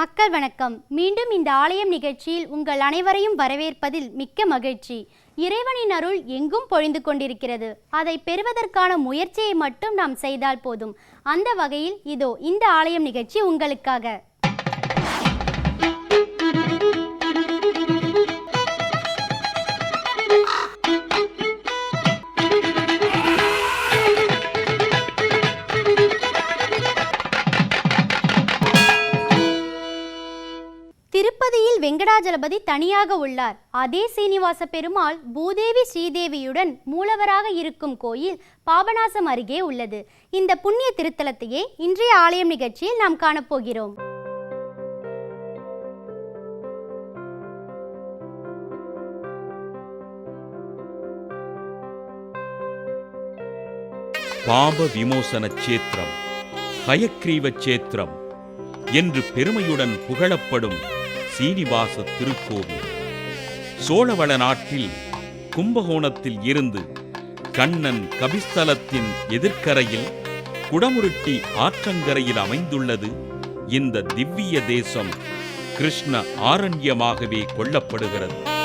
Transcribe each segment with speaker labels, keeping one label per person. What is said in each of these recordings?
Speaker 1: மக்கள் வணக்கம். மீண்டும் இந்த ஆலயம் நிகழ்ச்சியில் உங்கள் அனைவரையும் வரவேற்பதில் மிக்க மகிழ்ச்சி. இறைவனின் அருள் எங்கும் பொழிந்து கொண்டிருக்கிறது. அதை பெறுவதற்கான முயற்சியை மட்டும் நாம் செய்தால் போதும். அந்த வகையில் இதோ இந்த ஆலயம் நிகழ்ச்சி உங்களுக்காக. வெங்கடாஜலபதி தனியாக உள்ளார். அதே சீனிவாச பெருமாள் பூதேவி ஸ்ரீதேவியுடன் மூலவராக இருக்கும் கோயில் பாபநாசம் அருகே உள்ளது. இந்த புண்ணிய திருத்தலத்தையே இன்றைய ஆலயம் நிகழ்ச்சியில் நாம் காணப்போகிறோம்.
Speaker 2: பாப விமோசன சேத்திரம் ஹயக்ரீவ சேத்திரம் என்று பெருமையுடன் புகழப்படும் சீனிவாச திருக்கோவில். சோழவள நாட்டில் கும்பகோணத்தில் இருந்து கண்ணன் கபிஸ்தலத்தின் எதிர்க்கரையில் குடமுருட்டி ஆற்றங்கரையில் அமைந்துள்ளது இந்த திவ்ய தேசம் கிருஷ்ண ஆரண்யமாகவே கொள்ளப்படுகிறது.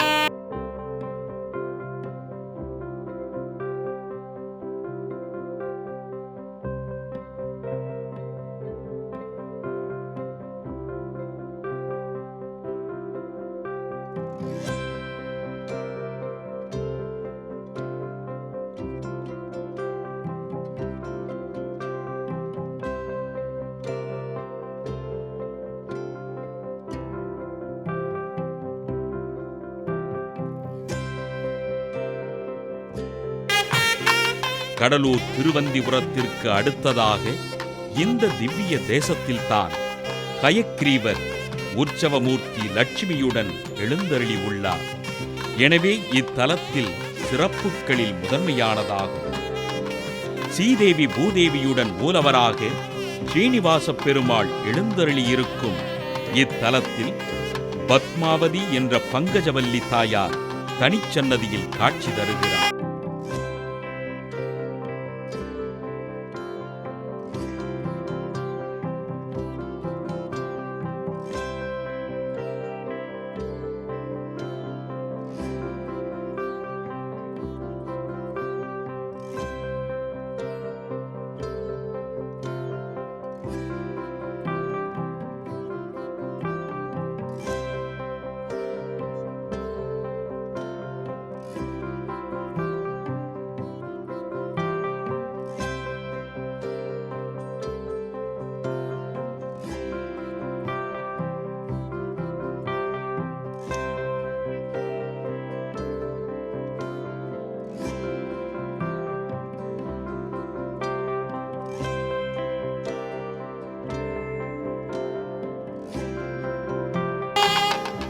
Speaker 2: கடலூர் திருவந்திபுரத்திற்கு அடுத்ததாக இந்த திவ்ய தேசத்தில்தான் கயக்ரீவர் உற்சவமூர்த்தி லட்சுமியுடன் எழுந்தருளி உள்ளார் எனவே இத்தலத்தில் சிறப்புகளில் முதன்மையானதாகும். சீதேவி பூதேவியுடன் மூலவராக ஸ்ரீனிவாச பெருமாள் எழுந்தருளியிருக்கும் இத்தலத்தில் பத்மாவதி என்ற பங்கஜவல்லி தாயார் தனிச்சன்னதியில் காட்சி தருகிறார்.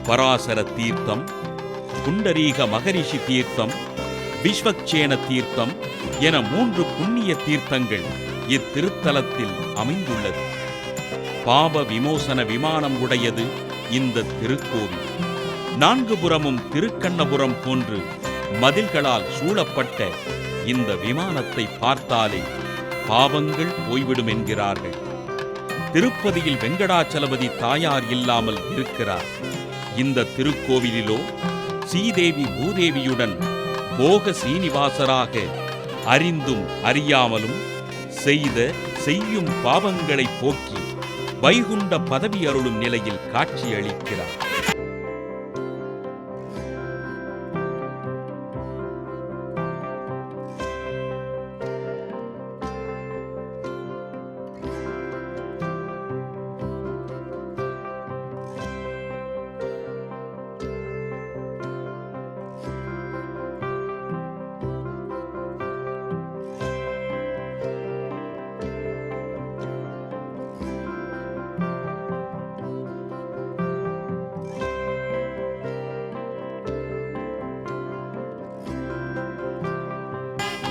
Speaker 2: பராசர தீர்த்தம் புண்டரீக மகரிஷி தீர்த்தம் விஸ்வக்சேன தீர்த்தம் என மூன்று புண்ணிய தீர்த்தங்கள் இத்திருத்தலத்தில் அமைந்துள்ளது. பாப விமோசன விமானம் உடையது இந்த திருக்கோவில். நான்கு புறமும் திருக்கண்ணபுரம் போன்று மதில்களால் சூழப்பட்ட இந்த விமானத்தை பார்த்தாலே பாவங்கள் போய்விடும் என்கிறார்கள் திருப்பதியில் வெங்கடாச்சலபதி தாயார் இல்லாமல் இருக்கிறார். இந்த திருக்கோவிலிலோ சீதேவி பூதேவியுடன் போக சீனிவாசராக அறிந்தும் அறியாமலும் செய்த செய்யும் பாவங்களை போக்கி வைகுண்ட பதவி அருளும் நிலையில் காட்சியளிக்கிறார்.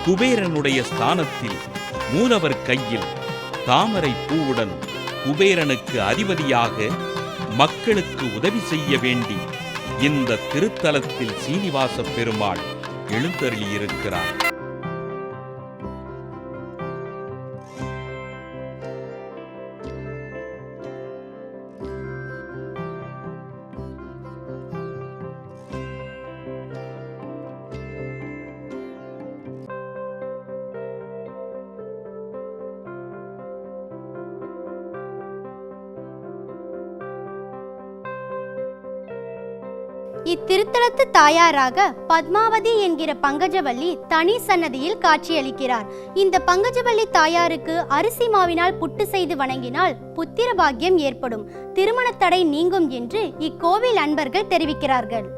Speaker 2: குபேரனுடைய ஸ்தானத்தில் மூலவர் கையில் தாமரை பூவுடன் குபேரனுக்கு அதிபதியாக மக்களுக்கு உதவி செய்ய வேண்டி இந்த திருத்தலத்தில் சீனிவாச பெருமாள் எழுந்தருளியிருக்கிறார்.
Speaker 1: இத்திருத்தலத்து தாயாராக பத்மாவதி என்கிற பங்கஜவல்லி தனி சன்னதியில் காட்சியளிக்கிறார். இந்த பங்கஜவல்லி தாயாருக்கு அரிசி மாவினால் புட்டு செய்து வணங்கினால் புத்திர பாக்கியம் ஏற்படும். திருமண தடை நீங்கும் என்று இக்கோவில் அன்பர்கள் தெரிவிக்கிறார்கள்.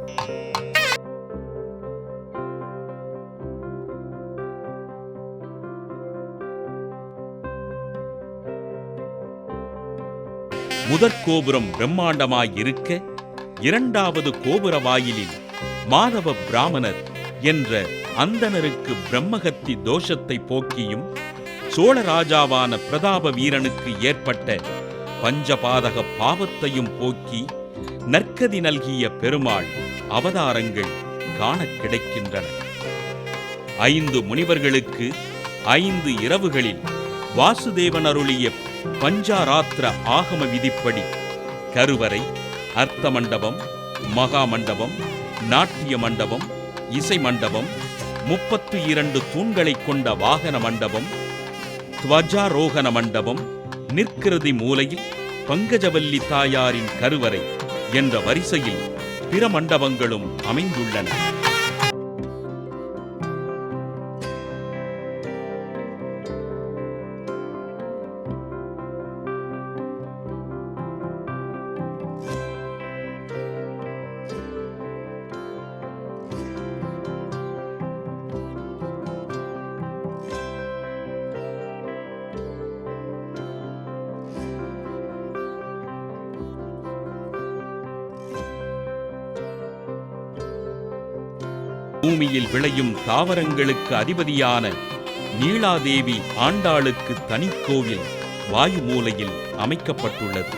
Speaker 2: முதற் கோபுரம் பிரம்மாண்டமாய் இருக்க இரண்டாவது கோபுர வாயிலில் மாதவ பிராமணர் என்ற அந்தணருக்கு பிரம்மகத்தி தோஷத்தை போக்கியும் சோழ ராஜாவான பிரதாப வீரனுக்கு ஏற்பட்ட பஞ்சபாதக பாவத்தையும் போக்கி நற்கதி நல்கிய பெருமாள் அவதாரங்கள் காணக் கிடைக்கின்றன. ஐந்து முனிவர்களுக்கு ஐந்து இரவுகளில் வாசுதேவன் அருளிய பஞ்சாராத்திர ஆகம விதிப்படி கருவறை அர்த்த மண்டபம் மகா மண்டபம் நாட்டிய மண்டபம் இசை மண்டபம் முப்பத்து இரண்டு தூண்களைக் கொண்ட வாகன மண்டபம் துவஜாரோகண மண்டபம் நிற்கிருதி மூலையில் பங்கஜவல்லி தாயாரின் கருவறை என்ற வரிசையில் பிற மண்டபங்களும் அமைந்துள்ளன. பூமியில் விளையும் தாவரங்களுக்கு அதிபதியான நீலாதேவி ஆண்டாளுக்கு தனிக்கோவில் வாயு மூலையில் அமைக்கப்பட்டுள்ளது.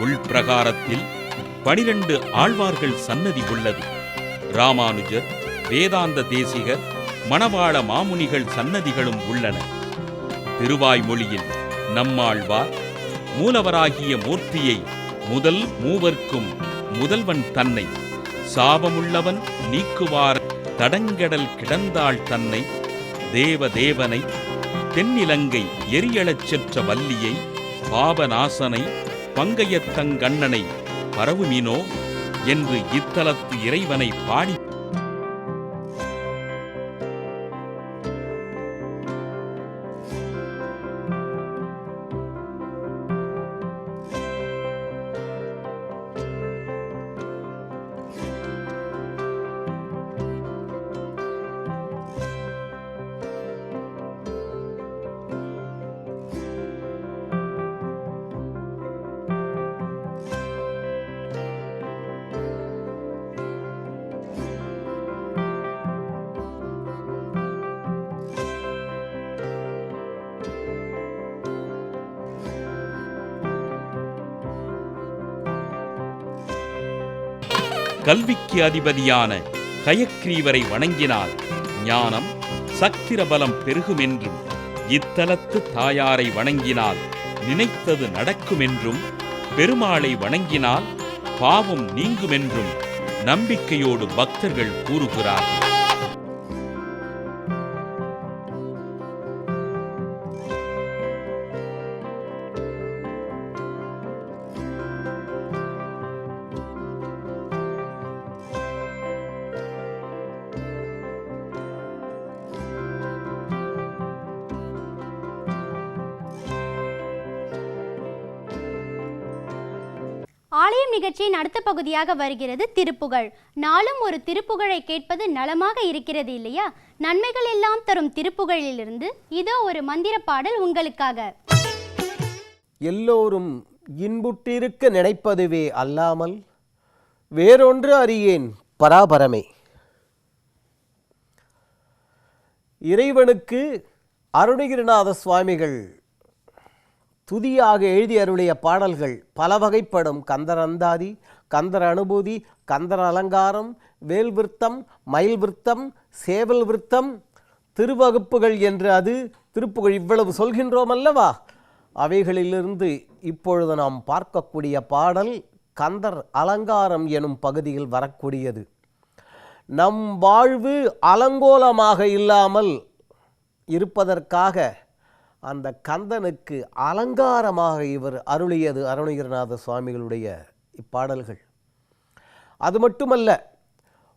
Speaker 2: உள்பிரகாரத்தில் பனிரெண்டு ஆழ்வார்கள் சன்னதி உள்ளது. ராமானுஜர் வேதாந்த தேசிகர் மணவாள மாமுனிகள் சன்னதிகளும் உள்ளன. திருவாய்மொழியில் நம்மாழ்வார் மூலவராகிய மூர்த்தியை முதல் மூவர்க்கும் முதல்வன் தன்னை. சாபமுள்ளவன் நீக்குவார தடங்கடல் கிடந்தாள் தன்னை தேவதேவனை தென்னிலங்கை எரியழச் சென்ற வல்லியை பாபநாசனை பங்கையத்தங்கண்ணனை பரவுமினோ என்று இத்தலத்து இறைவனை பாடி கல்விக்கு அதிபதியான கயக்ரீவரை வணங்கினால் ஞானம் சக்கிரபலம் பெருகுமென்றும் இத்தலத்து தாயாரை வணங்கினால் நினைத்தது நடக்குமென்றும் பெருமாளை வணங்கினால் பாவம் நீங்குமென்றும் நம்பிக்கையோடு பக்தர்கள் கூறுகிறார்
Speaker 1: ஆலயம் நிகழ்ச்சியின் அடுத்த பகுதியாக வருகிறது திருப்புகழ். நாளும் ஒரு திருப்புகழை கேட்பது நலமாக இருக்கிறது இல்லையா? நன்மைகள் எல்லாம் தரும் திருப்புகழிலிருந்து இதோ ஒரு மந்திர பாடல் உங்களுக்காக.
Speaker 3: எல்லோரும் இன்புற்றிருக்க நினைப்பதுவே அல்லாமல் வேறொன்று அறியேன் பராபரமே. இறைவனுக்கு அருணகிரிநாத சுவாமிகள் துதியாக எழுதி அருளிய பாடல்கள் பல வகைப்படும் கந்தர் அந்தாதி கந்தர் அனுபூதி கந்தர் அலங்காரம் வேல் விருத்தம் மயில் விருத்தம் சேவல் விருத்தம் திருவகுப்புகள் என்று அது திருப்புகழ் இவ்வளவு சொல்கின்றோம் அல்லவா அவைகளிலிருந்து இப்பொழுது நாம் பார்க்கக்கூடிய பாடல் கந்தர் அலங்காரம் எனும் பகுதியில் வரக்கூடியது. நம் வாழ்வு அலங்கோலமாக இல்லாமல் இருப்பதற்காக அந்த கந்தனுக்கு அலங்காரமாக இவர் அருளியது அருணகிரிநாத சுவாமிகளுடைய இப்பாடல்கள். அது மட்டுமல்ல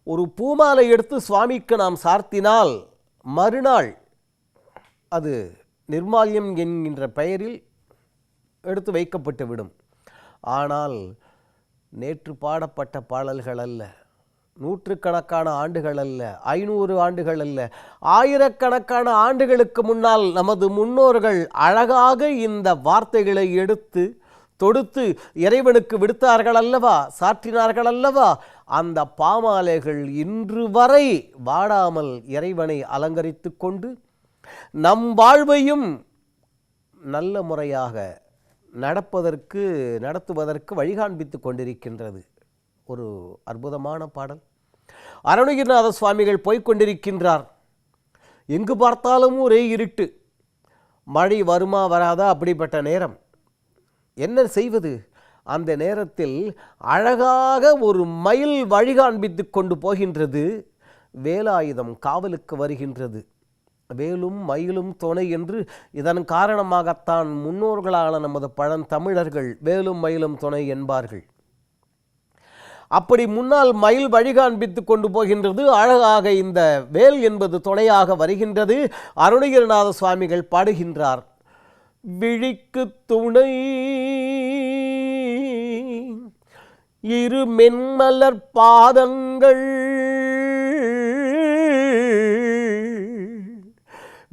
Speaker 3: ஒரு பூமாலை எடுத்து சுவாமிக்கு நாம் சார்த்தினால் மறுநாள் அது நிர்மால்யம் என்கின்ற பெயரில் எடுத்து வைக்கப்பட்டு விடும். ஆனால் நேற்று பாடப்பட்ட பாடல்கள் அல்ல. நூற்றுக்கணக்கான ஆண்டுகள் அல்ல ஐநூறு ஆண்டுகள் அல்ல ஆயிரக்கணக்கான ஆண்டுகளுக்கு முன்னால் நமது முன்னோர்கள் அழகாக இந்த வார்த்தைகளை எடுத்து தொடுத்து இறைவனுக்கு விடுத்தார்கள் அல்லவா சாற்றினார்கள் அல்லவா? அந்த பாமாலைகள் இன்று வரை வாடாமல் இறைவனை அலங்கரித்து கொண்டு நம் வாழ்வையும் நல்ல முறையாக நடப்பதற்கு நடத்துவதற்கு வழிகாண்பித்து கொண்டிருக்கின்றது. ஒரு அற்புதமான பாடல். அருணகிரிநாத சுவாமிகள் போய்கொண்டிருக்கின்றார் எங்கு பார்த்தாலும் ஒரே இருட்டு. மழை வருமா வராதா அப்படிப்பட்ட நேரம். என்ன செய்வது? அந்த நேரத்தில் அழகாக ஒரு மயில் வழிகாண்பித்து கொண்டு போகின்றது. வேலாயுதம் காவலுக்கு வருகின்றது. வேலும் மயிலும் துணை என்று இதன் காரணமாகத்தான் முன்னோர்களான நமது பழந்தமிழர்கள் வேலும் மயிலும் துணை என்பார்கள். அப்படி முன்னால் மயில் வழிகாண்பித்து கொண்டு போகின்றது. அழகாக இந்த வேல் என்பது துணையாக வருகின்றது. அருணகிரிநாத சுவாமிகள் பாடுகின்றார். விழிக்கு துணை இரு மென்மலர் பாதங்கள்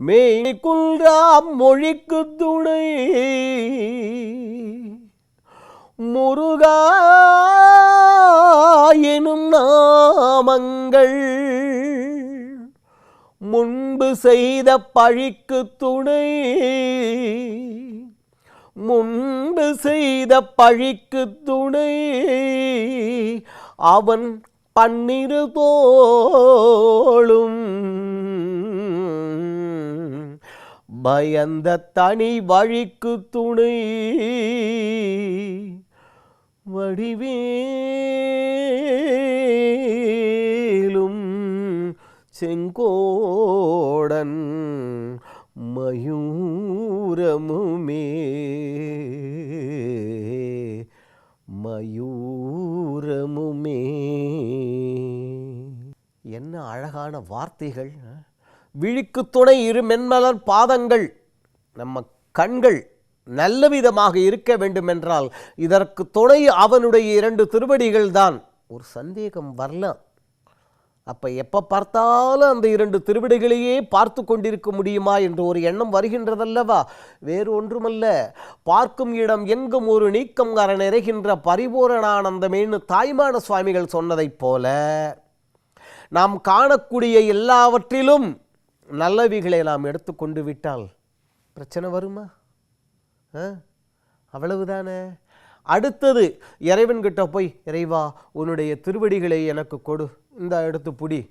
Speaker 3: மேய் குன்றாம் மொழிக்கு துணை முருகா எனும் நாமங்கள். முன்பு செய்த பழிக்கு துணை. முன்பு செய்த பழிக்கு துணை. அவன் பன்னிரு தோளும். பயந்த தனி வழிக்கு துணை. வடிவேலும் செங்கோடன் மயூரமுமே. மயூரமுமே. என்ன அழகான வார்த்தைகள் விழிக்கு துணை இரு மென்மலர் பாதங்கள் நம்ம கண்கள் நல்ல விதமாக இருக்க வேண்டுமென்றால் இதற்கு துணை அவனுடைய இரண்டு திருவடிகள் தான் ஒரு சந்தேகம் வரலாம் அப்ப எப்ப பார்த்தாலும் அந்த இரண்டு திருவிடைகளையே பார்த்து கொண்டிருக்க முடியுமா என்று ஒரு எண்ணம் வருகின்றதல்லவா? வேறு ஒன்றுமல்ல. பார்க்கும் இடம் எங்கும் ஒரு நீக்கம் அற நிறைகின்ற பரிபூரணானந்தமேன்னு தாய்மான சுவாமிகள் சொன்னதைப் போல நாம் காணக்கூடிய எல்லாவற்றிலும் நல்லவிகளை நாம் எடுத்துக்கொண்டு விட்டால் பிரச்சனை வருமா? அவ்வளவுதானே? அடுத்தது இறைவன்கிட்ட போய் இறைவா உன்னுடைய திருவடிகளை எனக்கு கொடு. இந்த எடுத்து புடி.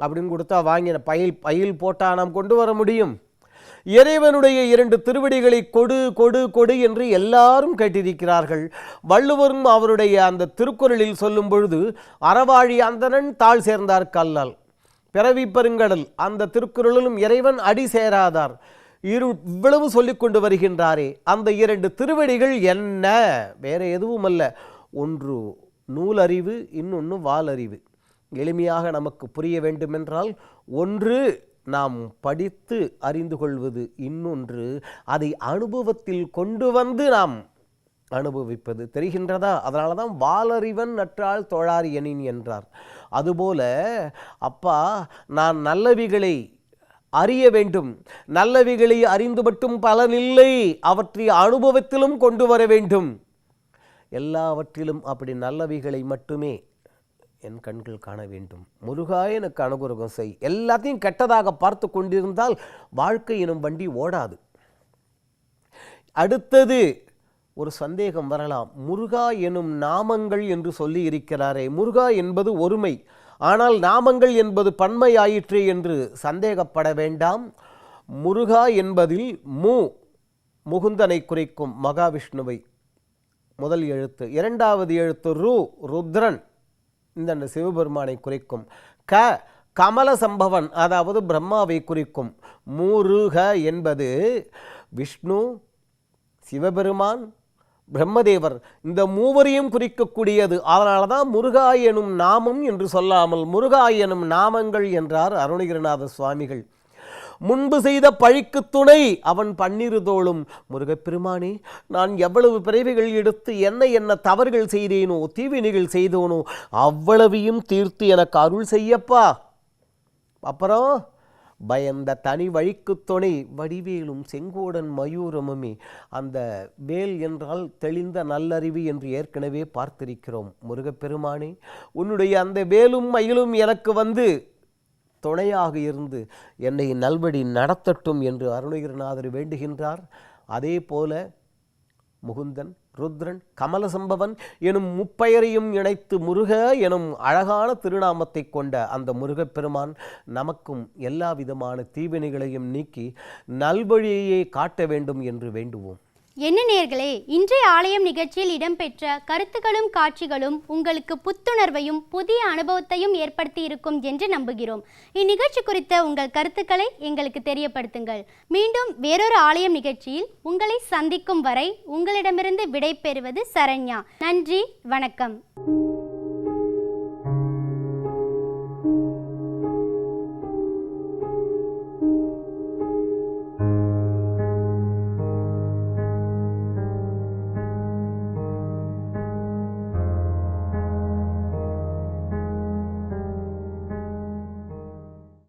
Speaker 3: அப்படின்னு கொடுத்தா வாங்கின பயில் பயில் போட்டா நாம் கொண்டு வர முடியும். இறைவனுடைய இரண்டு திருவடிகளை கொடு கொடு கொடு என்று எல்லாரும் கேட்டிருக்கிறார்கள். வள்ளுவரும் அவருடைய அந்த திருக்குறளில் சொல்லும் பொழுது அறவாழி அந்தனன் தாழ் சேர்ந்தார் கல்லால். பிறவி பெருங்கடல் அந்த திருக்குறளிலும் இறைவன் அடி சேராதார். இவ்வளவு சொல்லிக் கொண்டு வருகின்றாரே. அந்த இரண்டு திருவடிகள் என்ன? வேற எதுவும் அல்ல ஒன்று நூலறிவு இன்னொன்று வாலறிவு. எளிமையாக நமக்கு புரிய வேண்டுமென்றால் ஒன்று நாம் படித்து அறிந்து கொள்வது இன்னொன்று அதை அனுபவத்தில் கொண்டு வந்து நாம் அனுபவிப்பது. தெரிகின்றதா? அதனால தான் வாலறிவன் நற்றால் தொழார் எனின் என்றார். அதுபோல அப்பா நான் நல்லவிகளை அறிய வேண்டும். நல்லவிகளை அறிந்து மட்டும் பலனில்லை அவற்றை அனுபவத்திலும் கொண்டு வர வேண்டும். எல்லாவற்றிலும் அப்படி நல்லவிகளை மட்டுமே என் கண்கள் காண வேண்டும். முருகா எனக்கு அனுகிரகம் செய். எல்லாத்தையும் கெட்டதாக பார்த்து கொண்டிருந்தால் வாழ்க்கை எனும் வண்டி ஓடாது. அடுத்தது ஒரு சந்தேகம் வரலாம். முருகா எனும் நாமங்கள் என்று சொல்லி இருக்கிறாரே. முருகா என்பது ஒருமை. ஆனால் நாமங்கள் என்பது பன்மை ஆயிற்றே என்று சந்தேகப்பட வேண்டாம். முருகா என்பதில் மு. முகுந்தனை குறிக்கும் மகாவிஷ்ணுவை. முதல் எழுத்து. இரண்டாவது எழுத்து ரு. ருத்ரன். இந்த சிவபெருமானை குறிக்கும். க. கமல சம்பவன் அதாவது பிரம்மாவை குறிக்கும். முருக என்பது விஷ்ணு சிவபெருமான் பிரம்மதேவர் இந்த மூவரையும் குறிக்கக்கூடியது. அதனால தான் முருகா எனும் நாமம் என்று சொல்லாமல் முருகா எனும் நாமங்கள் என்றார் அருணகிரிநாத சுவாமிகள். முன்பு செய்த பழிக்கு துணை அவன் பன்னிருதோளும் முருகப்பெருமானே நான் எவ்வளவு பிறவிகள் எடுத்து என்ன என்ன தவறுகள் செய்தேனோ தீவினைகள் செய்தோனோ அவ்வளவையும் தீர்த்து எனக்கு அருள் செய்யப்பா. அப்புறம் பயந்த தனி வழிக்கு துணை வடிவேலும் செங்கோடன் மயூரமுமே. அந்த வேல் என்றால் தெளிந்த நல்லறிவு என்று ஏற்கனவே பார்த்திருக்கிறோம். முருகப்பெருமானே உன்னுடைய அந்த வேலும் மயிலும் எனக்கு வந்து துணையாக இருந்து என்னை நல்வழி நடத்தட்டும் என்று அருணகிரிநாதர் வேண்டுகின்றார். அதே போல முகுந்தன் ருத்ரன் கமலசம்பவன் எனும் முப்பெயரையும் இணைத்து முருக எனும் அழகான திருநாமத்தை கொண்ட அந்த முருகப்பெருமான் நமக்கும் எல்லா விதமான தீவினைகளையும் நீக்கி நல்வழியையே காட்ட வேண்டும் என்று வேண்டுவோம்.
Speaker 1: என்ன நேர்களே இன்றைய ஆலயம் நிகழ்ச்சியில் இடம்பெற்ற கருத்துக்களும் காட்சிகளும் உங்களுக்கு புத்துணர்வையும் புதிய அனுபவத்தையும் ஏற்படுத்தி இருக்கும் என்று நம்புகிறோம். இந்நிகழ்ச்சி குறித்த உங்கள் கருத்துக்களை எங்களுக்கு தெரியப்படுத்துங்கள். மீண்டும் வேறொரு ஆலயம் நிகழ்ச்சியில் உங்களை சந்திக்கும் வரை உங்களிடமிருந்து விடை பெறுவது சரண்யா. நன்றி வணக்கம்.